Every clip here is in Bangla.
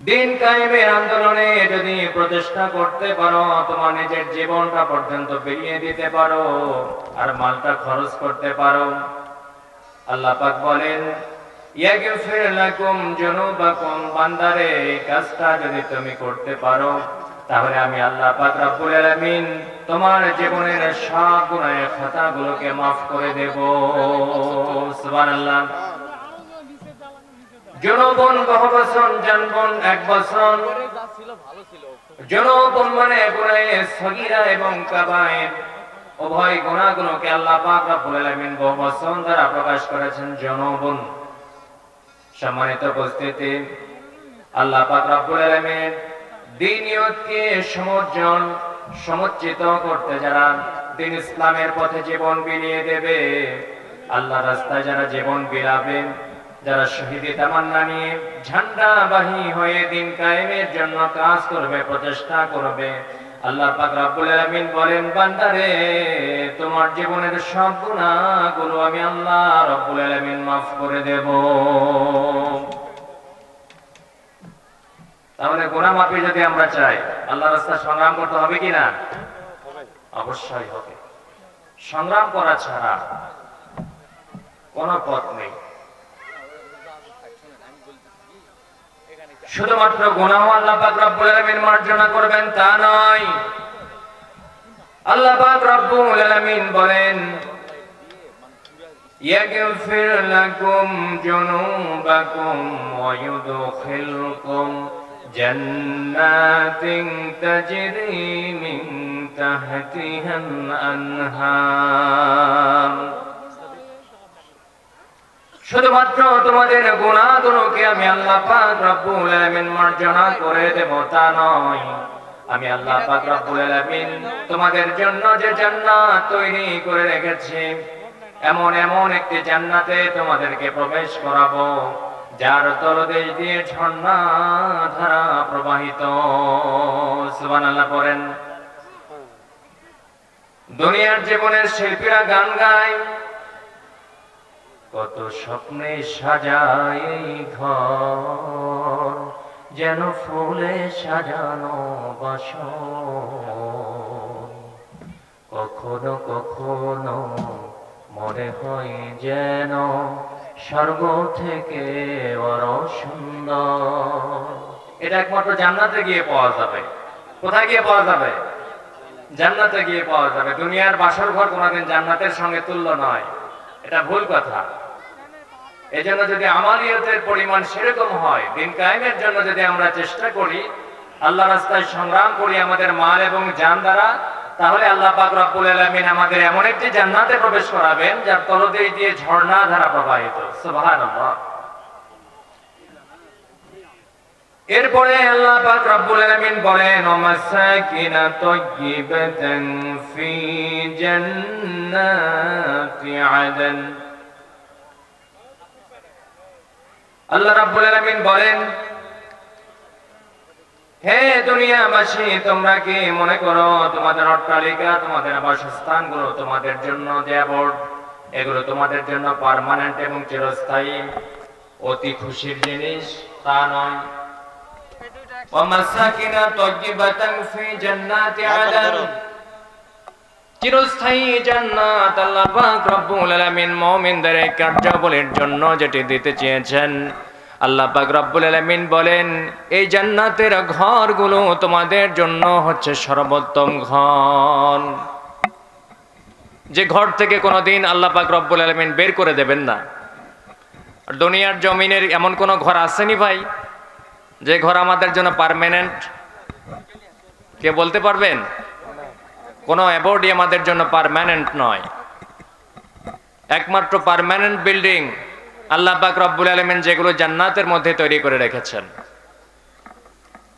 দিন কায়েমের আন্দোলনে যদি প্রচেষ্টা করতে পারো, তোমার নিজের জীবনটা পর্যন্ত বেরিয়ে দিতে পারো আর মালটা খরচ করতে পারো। আল্লাহ পাক বলেন, ইয়াগফির লাকুম যুনুবাকুম, বান্দারে কাজটা যদি তুমি করতে পারো, তাহলে আমি আল্লাহ পাক রব্বুল আলামিন তোমার জীবনের সব গুনাহের খাতাগুলোকে maaf করে দেব। সুবহানাল্লাহ। জনবন বহু বছর জনবন এক বছর জনবন মানে সগীরা এবং কাবায়ের। উভয় গুণাগুলোকে আল্লাহ পাক রব্বুল আলামিন দ্বারা প্রকাশ করেছেন সম্মানিত উপস্থিতি, আল্লাহ পাক রব্বুল আলামিন দিনিয়তকে সমর্জন করতে যারা দিন ইসলামের পথে জীবন বিলিয়ে দেবে, আল্লাহ রাস্তায় যারা জীবন বিলাবে যারা শহীদি তামান্না নিয়ে ঝান্ডা বাহী হয়ে দিন কায়েমের জন্য কাজ করবে, প্রচেষ্টা করবে, আল্লাহ পাক বলেন, বান্দারে, তোমার জীবনের সব গুনাহগুলো আমি আল্লাহ রব্বুল আলামিন maaf করে দেব। তাহলে গুনাহ মাফি যদি আমরা চাই আল্লাহ রাস্তা সংগ্রাম করতে হবে কি না? অবশ্যই হবে। সংগ্রাম করা ছাড়া কোনো পথ নেই। শুধুমাত্র গুনাহ আল্লাহ পাক রব্বুল আলামিন মার্জনা করবেন তা নয়। আল্লাহ পাক রব্বুল আলামিন বলেন, ইয়াগফির লাকুম জুনুবাকুম ওয়া ইউদখিলকুম জান্নাতিন তাজরি মিন শুধুমাত্র তোমাদের গুণা গুণাগুলোকে আমি আল্লাহ পাক রব্বুল করে দেব তা নয়। আমি আল্লাহ পাক তোমাদের জন্য যে জান্নাত তৈরি করে রেখেছি, এমন এমন একটি জান্নাতে তোমাদেরকে প্রবেশ করাবো, যার তলদেশ দিয়ে ঝর্ণা ধারা প্রবাহিত। সুবহানাল্লাহ দুনিয়ার জীবনের শিল্পীরা গান গায় কত স্বপ্নে সাজায় ঘর, যেন ফুলে সাজানো বাস কখনো কখনো মনে হয় যেন স্বর্গ থেকে বড় সুন্দর। এটা একমাত্র জান্নাতে গিয়ে পাওয়া যাবে। কোথায় গিয়ে পাওয়া যাবে? জান্নাতে গিয়ে পাওয়া যাবে। দুনিয়ার বাসর ঘর কোনোদিন জান্নাতের সঙ্গে তুল্য নয়। এটা ভুল কথা। এজন্য যদি আমালিয়তের পরিমাণ সেরকম হয়, দিন কায়েমের জন্য যদি আমরা চেষ্টা করি, আল্লাহ রাস্তায় সংগ্রাম করি আমাদের মাল এবং যান দ্বারা, তাহলে আল্লাহ পাক রব্বুল আমাদের এমন একটি জান্নাতে প্রবেশ করাবেন, যার তলদেশ দিয়ে ঝর্ণা ধারা প্রবাহিত। সুবহানাল্লাহ। এরপরে আল্লাহ পাক রব্বুল আলামিন বলেন, ওমাসাকিনা তাইয়িবাতান ফি জান্নাতি আদন। আল্লাহ রাব্বুল আলামিন বলেন, হে দুনিয়াবাসী, তোমরা কি মনে করো তোমাদের অট্টালিকা, তোমাদের বাসস্থানগুলো তোমাদের জন্য অ্যাওয়ার্ড এগুলো তোমাদের জন্য পার্মানেন্ট এবং চিরস্থায়ী। অতি খুশির জিনিস তা নয়। ومساكن طيبة في جنات عدن চিরস্থায়ী জান্নাত আল্লাহ পাক রব্বুল আলামিন মুমিনদের এই কার্যাবলীর জন্য যেটি দিতে চেয়েছেন আল্লাহ পাক রব্বুল আলামিন বলেন এই জান্নাতের ঘরগুলো তোমাদের জন্য হচ্ছে সর্বোত্তম ঘর যে ঘর থেকে কোনোদিন আল্লাহ পাক রব্বুল আলামিন বের করে দেবেন না আর দুনিয়ার জমিনের এমন কোনো ঘর আসেনি ভাই যে ঘর আমাদের জন্য পারমানেন্ট কে বলতে পারবেন? কোনো অ্যাবোর্ডই আমাদের জন্য পারমানেন্ট নয়। একমাত্র পারমানেন্ট বিল্ডিং আল্লাহ পাক রব্বুল আলমিন যেগুলো জান্নাতের মধ্যে তৈরি করে রেখেছেন।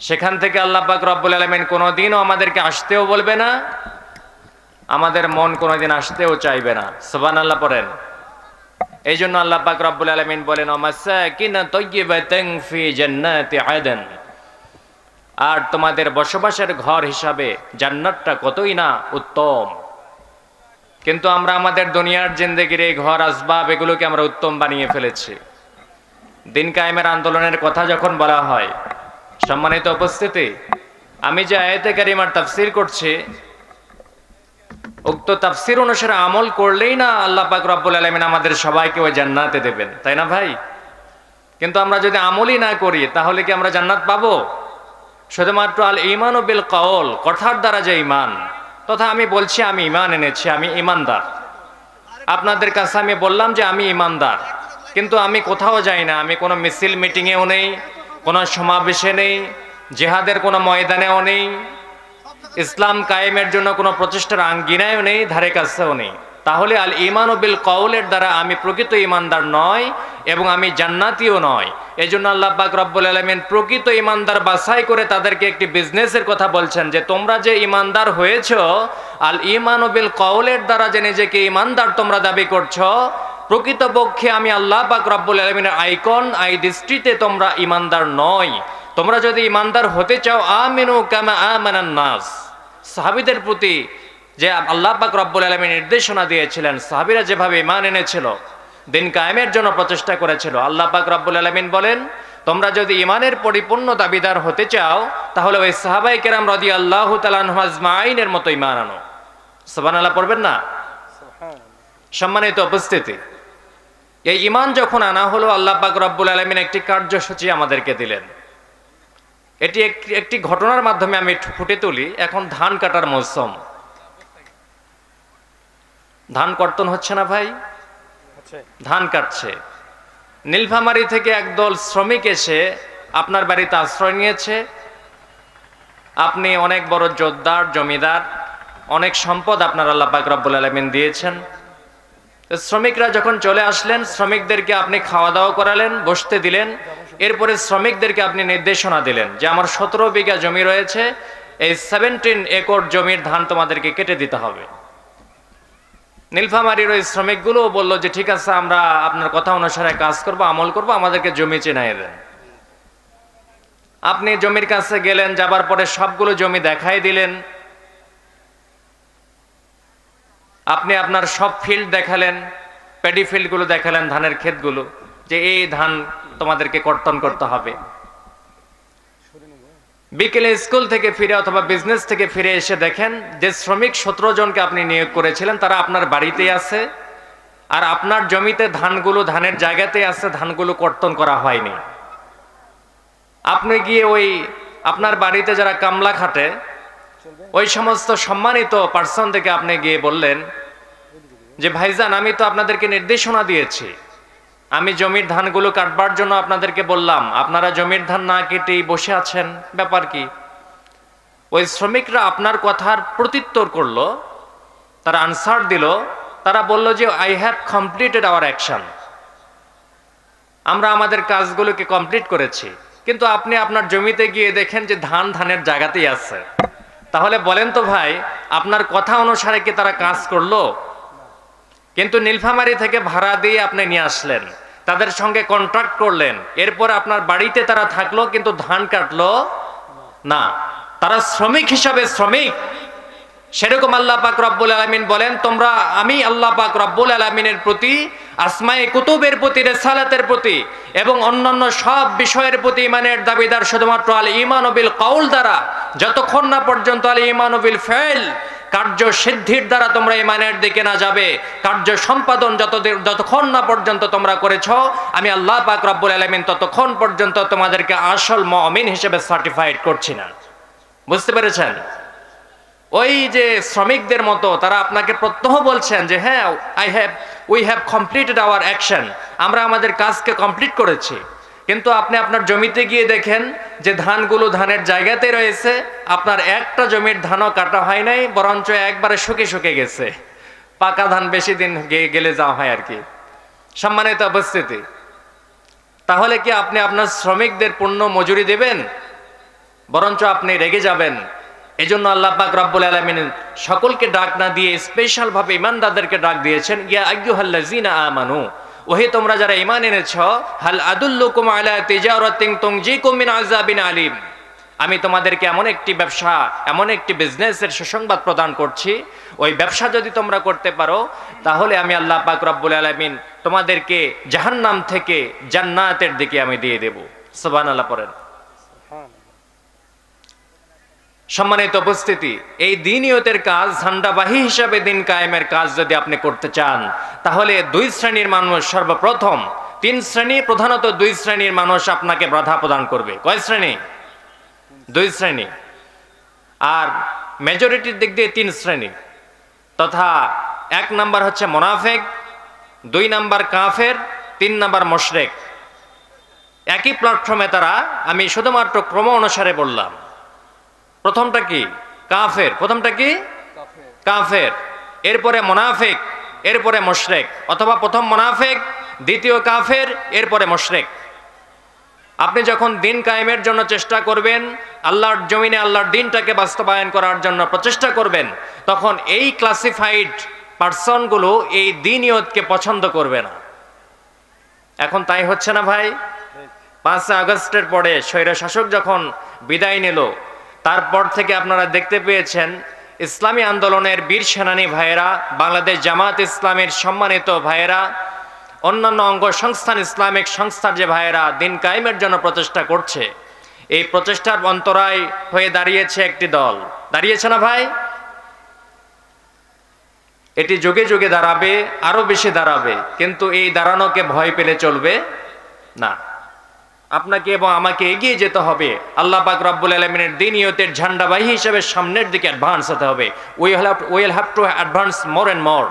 সেখান থেকে আল্লাহ পাক রব্বুল আলমিন কোনোদিনও আমাদেরকে আসতেও বলবে না, আমাদের মন কোনোদিন আসতেও চাইবে না। সোবান আল্লাহ পড়েন। এই জন্য আল্লাহ পাক রব্বুল আলমিন বলেন আর তোমাদের বসবাসের ঘর হিসাবে জান্নাতটা কতই না উত্তম। কিন্তু আমরা আমাদের দুনিয়ার জিন্দগির এই ঘর, আসবাব এগুলোকে আমরা উত্তম বানিয়ে ফেলেছি। দিন কায়েমের আন্দোলনের কথা যখন বলা হয়, সম্মানিত উপস্থিতি, আমি যে আয়াতে কারিমার তাফসির করছি উক্ত তাফসির অনুসারে আমল করলেই না আল্লাহ পাক রব্বুল আলামিন আমাদের সবাইকে ওই জান্নাতে দেবেন, তাই না ভাই? কিন্তু আমরা যদি আমলই না করি, তাহলে কি আমরা জান্নাত পাবো? শুধুমাত্র আল ইমান ও বিল কওল, কথার দ্বারা যে ইমান তথা আমি বলছি আমি ইমান এনেছি, আমি ইমানদার আপনাদের কাছে আমি বললাম যে আমি ইমানদার কিন্তু আমি কোথাও যাই না, আমি কোনো মিছিল মিটিংয়েও নেই, কোনো সমাবেশে নেই, জেহাদের কোনো ময়দানেও নেই ইসলাম কায়েমের জন্য কোনো প্রচেষ্টার আঙ্গিনায়ও নেই, ধারে কাছেও নেই। তাহলে আল ইমান ও বিল কৌলের দ্বারা আমি প্রকৃত ইমানদার নয় এবং আমি জান্নাতিও নয়। এই জন্য আল্লাহ পাক রব্বুল আলমিন প্রকৃত ইমানদার বাছাই করে তাদেরকে একটি বিজনেসের কথা বলছেন যে, তোমরা যে ইমানদার হয়েছ, আল ইমান ও বিল কৌলের দ্বারা যে নিজেকে ইমানদার তোমরা দাবি করছ, প্রকৃতপক্ষে আমি আল্লাহ পাক রব্বুল আলমিনের আইকন, আই দৃষ্টিতে তোমরা ইমানদার নয়। তোমরা যদি ইমানদার হতে চাও, আমিনু কামা আমানান নাস। সাহাবিদের প্রতি যে আল্লাহ পাক রব্বুল আলমী নির্দেশনা দিয়েছিলেন সাহাবিরা যেভাবে ইমান এনেছিল দিন কায়েমের জন্য প্রচেষ্টা করেছিল আল্লাহ পাক রব্বুল আলমিন বলেন তোমরা যদি ইমানের পরিপূর্ণ দাবিদার হতে চাও তাহলে ওই সাহাবাই কেরাম রদি আল্লাহ তালানহাজমাইনের মতো ইমান আনো। সবান আল্লাহ পড়বেন না? সম্মানিত উপস্থিতি এই ইমান যখন আনা হলো আল্লাহ পাক রব্বুল আলমিন একটি কার্যসূচি আমাদেরকে দিলেন। এটি একটি একটি ঘটনার মাধ্যমে আমি ফুটে তুলি। এখন ধান কাটার মৌসুম। ধান কর্তন হচ্ছে না ভাই? ধান কাটছে। নীলফামারি থেকে একদল শ্রমিক এসে আপনার বাড়িতে আশ্রয় নিয়েছে। আপনি অনেক বড় জোরদার জমিদার অনেক সম্পদ আপনার আল্লাহ পাক রব্বুল আলমিন দিয়েছেন। শ্রমিকরা যখন চলে আসলেন, শ্রমিকদেরকে আপনি খাওয়া দাওয়া করালেন, বসতে দিলেন। এরপরে শ্রমিকদেরকে আপনি নির্দেশনা দিলেন যে, আমার সতেরো বিঘা জমি রয়েছে, এই সেভেন্টিন একর জমির ধান তোমাদেরকে কেটে দিতে হবে। নীলফামারির ওই শ্রমিকগুলো বলল যে, ঠিক আছে, আমরা আপনার কথা অনুসারে কাজ করব, আমল করব, আমাদেরকে জমি চেনাই দেন। আপনি জমির কাছে গেলেন, যাবার পরে সবগুলো জমি দেখাই দিলেন। আপনি আপনার সব ফিল্ড দেখালেন প্যাডি ফিল্ডগুলো দেখালেন, ধানের ক্ষেতগুলো, যে এই ধান তোমাদেরকে কর্তন করতে হবে। বিকেলে স্কুল থেকে ফিরে অথবা বিজনেস থেকে ফিরে এসে দেখেন, যে শ্রমিক সতেরো জনকে আপনি নিয়োগ করেছিলেন, তারা আপনার বাড়িতেই আছে, আর আপনার জমিতে ধানগুলো, ধানের জায়গাতে আছে, ধানগুলো কর্তন করা হয়নি। আপনি গিয়ে ওই আপনার বাড়িতে যারা কামলা খাটে ওই সমস্ত সম্মানিত পার্সন থেকে আপনি গিয়ে বললেন যে, ভাইজান, আমি তো আপনাদেরকে নির্দেশনা দিয়েছি। আমি জমির ধানগুলো কাটবার জন্য আপনাদেরকে বললাম। আপনারা জমির ধান না কেটেই বসে আছেন। ব্যাপার কি? ওই শ্রমিকরা আপনার কথার প্রত্যুত্তর করল, তারা আনসার দিল, তারা বলল যে I have completed our action আমরা আমাদের কাজগুলোকে কমপ্লিট করেছি। কিন্তু আপনি আপনার জমিতে গিয়ে দেখেন যে, ধান ধানের জায়গাতেই আছে। তাহলে বলেন তো ভাই, আপনার কথা অনুসারে কি তারা কাজ করল? কিন্তু নীলফামারি থেকে ভাড়া দিয়ে আপনি নিয়ে আসলেন, তাদের সঙ্গে কন্ট্রাক্ট করলেন, এরপর আপনার বাড়িতে তারা থাকল, কিন্তু ধান কাটলো? না। তারা শ্রমিক হিসাবে শ্রমিক। সেরকম আল্লাহ পাক রব্বুল আলমিন বলেন, তোমরা, আমি আল্লাহ পাক রব্বুল আলমিনের প্রতি আসমাই কুতুবের প্রতি, রেসালাতের প্রতি এবং অন্যান্য সব বিষয়ের প্রতি ইমানের দাবিদার শুধুমাত্র আল ইমান বিল কাউল দ্বারা, যতক্ষণ না পর্যন্ত আল ইমান বিল ফেল কার্য সিদ্ধির দ্বারা তোমরা ইমানের দিকে না যাবে, কার্য সম্পাদন যত যতক্ষণ না পর্যন্ত তোমরা করেছ, আমি আল্লাহ পাক রব্বুল আলমিন ততক্ষণ পর্যন্ত তোমাদেরকে আসল মমিন হিসেবে সার্টিফাইড করছি না। বুঝতে পেরেছেন? ওই যে শ্রমিকদের মতো, তারা আপনাকে প্রত্যহ বলছেন যে হ্যাঁ I have we have completed our action আমরা আমাদের কাজকে কমপ্লিট করেছি। কিন্তু আপনি আপনার জমিতে গিয়ে দেখেন যে ধানগুলো ধানের জায়গাতে রয়েছে, আপনার একটা জমির ধানও কাটা হয় নাই, বরঞ্চ একবারে শুকে শুকে গেছে। পাকা ধান বেশি দিন গেলে যাওয়া হয় আর কি। সম্মানিত উপস্থিতি, তাহলে কি আপনি আপনার শ্রমিকদের পূর্ণ মজুরি দেবেন? বরঞ্চ আপনি রেগে যাবেন। এই জন্য আল্লাহ পাক রব্বুল আলমিন সকলকে ডাক না দিয়ে স্পেশাল ভাবে ইমানদারদেরকে ডাক দিয়েছেন, ইয়া আজ্ঞুহাল্লাজিনা আমানু, ওহে তোমরা যারা ইমান এনেছ, হাল আদুল্লুকুম আলা তিজারাতিন তুনজিকুম মিন আযাবিন আলিম। আমি তোমাদেরকে এমন একটি ব্যবসা, এমন একটি বিজনেসের সুসংবাদ প্রদান করছি। ওই ব্যবসা যদি তোমরা করতে পারো, তাহলে আমি আল্লাহ পাক রব্বুল আলামিন তোমাদেরকে জাহান্নাম থেকে জান্নাতের দিকে আমি দিয়ে দেব। সুবহানাল্লাহ পড়েন। সম্মানিত উপস্থিতি, এই দিনিয়তের কাজ ঝান্ডাবাহী হিসাবে দিন কায়েমের কাজ যদি আপনি করতে চান, তাহলে দুই শ্রেণির মানুষ সর্বপ্রথম, তিন শ্রেণি, প্রধানত দুই শ্রেণির মানুষ আপনাকে বাধা প্রদান করবে। কয় শ্রেণি? দুই শ্রেণি। আর মেজরিটির দিক দিয়ে তিন শ্রেণি। তথা এক নাম্বার হচ্ছে মোনাফেক, দুই নাম্বার কাফের, তিন নাম্বার মোশরেক। একই প্ল্যাটফর্মে তারা, আমি শুধুমাত্র ক্রম অনুসারে বললাম। প্রথমটা কি? কাফের। প্রথমটা কি? কাফের। এরপরে মোনাফেক, এরপরে মোশরেক, অথবা প্রথম মোনাফেক, দ্বিতীয় কাফের, এরপরে মোশরেক। আপনি যখন দিন কায়েমের জন্য চেষ্টা করবেন, আল্লাহর জমিনে আল্লাহর দিনটাকে বাস্তবায়ন করার জন্য প্রচেষ্টা করবেন, তখন এই ক্লাসিফাইড পার্সনগুলো এই দিনিয়তকে পছন্দ করবে না। এখন তাই হচ্ছে না ভাই? পাঁচ আগস্টের পরে স্বৈর শাসক যখন বিদায় নিল তারপর থেকে আপনারা দেখতে পেয়েছেন ইসলামী আন্দোলনের বীর সেনানী ভাইয়েরা, বাংলাদেশ জামাত ইসলামের সম্মানিত ভাইয়েরা, অন্যান্য অঙ্গ সংস্থান ইসলামিক সংস্থার যে ভাইয়েরা দিন কায়েমের জন্য প্রচেষ্টা করছে, এই প্রচেষ্টার অন্তরায় হয়ে দাঁড়িয়েছে একটি দল। দাঁড়িয়েছে না ভাই? এটি যুগে যুগে দাঁড়াবে আরও বেশি দাঁড়াবে, কিন্তু এই দাঁড়ানোকে ভয় পেলে চলবে না। আপনাকে এবং আমাকে এগিয়ে যেতে হবে। আল্লাহ পাক রব্বুল আলমিনের দিনিয়তের ঝান্ডাবাহী হিসেবে সামনের দিকে অ্যাডভান্স হতে হবে। We have will have to advance more and more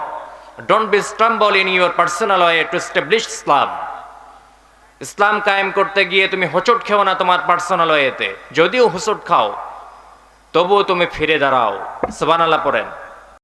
don't be stumble in your personal way to establish Islam ইসলাম কায়েম করতে গিয়ে তুমি হোঁচট খেও না তোমার পার্সোনাল ওয়েতে যদিও হোঁচট খাও, তবুও তুমি ফিরে দাঁড়াও। সুবহানাল্লাহ পড়েন।